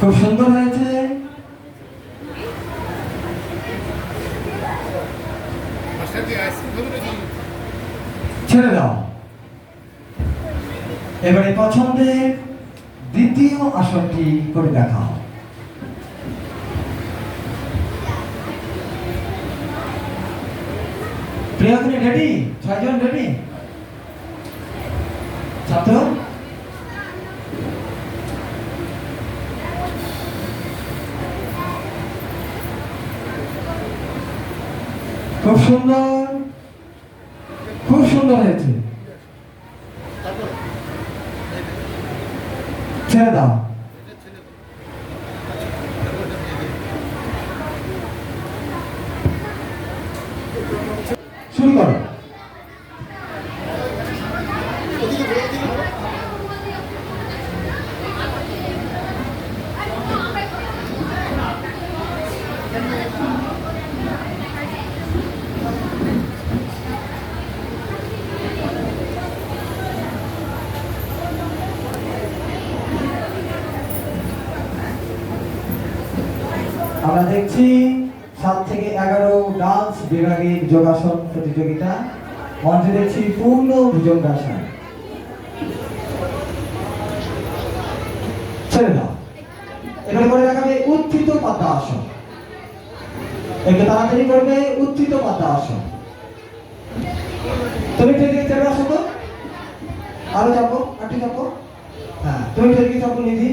খুব সুন্দর হয়েছে। ছেড়ে দাও। এবারে পছন্দের দ্বিতীয় আসনটি করে দেখাও। প্রিয়া তুমি রেডি? ছয়জন রেডি? ছাত্র? খুব সুন্দর। খুব সুন্দর হয়েছে। ছেড়ে দাও শুরু করো আমরা দেখছি সাত থেকে এগারো ডান্স বিভাগের যোগাসন প্রতিযোগিতা। মঞ্চে দেখছি পূর্ণ ভুজঙ্গাসন ছেড়ে দাও। এবারে করে দেখাবে উত্থিত পদ্মাসন। একটু তাড়াতাড়ি করবে উত্থিত পদ্মাসন। তুমি ঠিক চেপে আসো তো। আরও চাপো আটটি চাপো হ্যাঁ তুমি ঠিক চাপো নিধি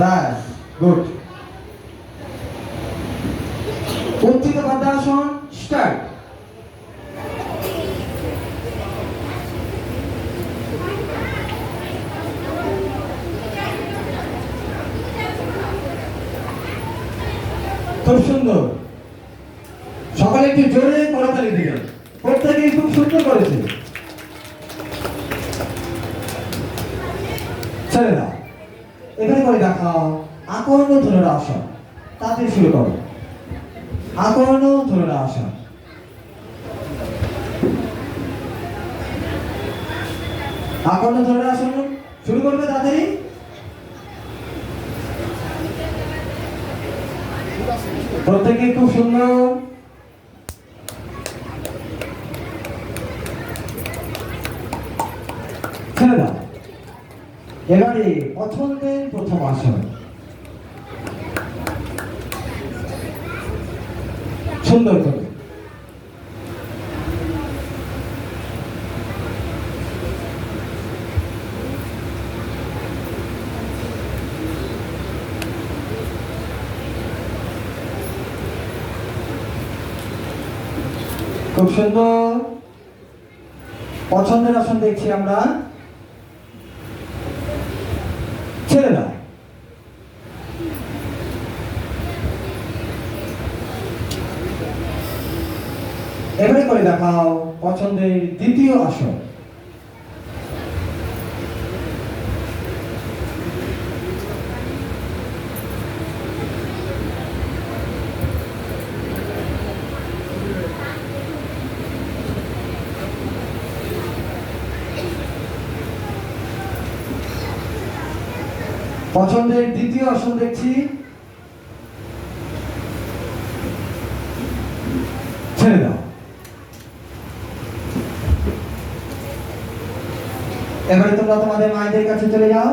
ব্যাস, গুড। উত্থিত পদ্মাসন স্টার্ট খুব সুন্দর। সকালে একটু জোরে করতালি দিলেন। প্রত্যেকেই খুব সুন্দর করেছে। দাও এখানে করে দেখাও, আকর্ণ ধরে আসন। তাতে শুরু করো। আকর্ণ ধরে আসন আকর্ণ ধরে আসন শুরু করবে তাড়াতাড়ি। প্রত্যেকে খুব সুন্দর। ছেড়ে দাও। এবারে পছন্দের প্রথম আসন। সুন্দর করে। খুব সুন্দর। পছন্দের আসন দেখছি আমরা। ছেড়ে দাও এবারে করে দেখাও পছন্দের দ্বিতীয় আসন। পছন্দের দ্বিতীয় আসন দেখছি। ছেড়ে দাও। এবারে তোমরা তোমাদের মায়েদের কাছে চলে যাও।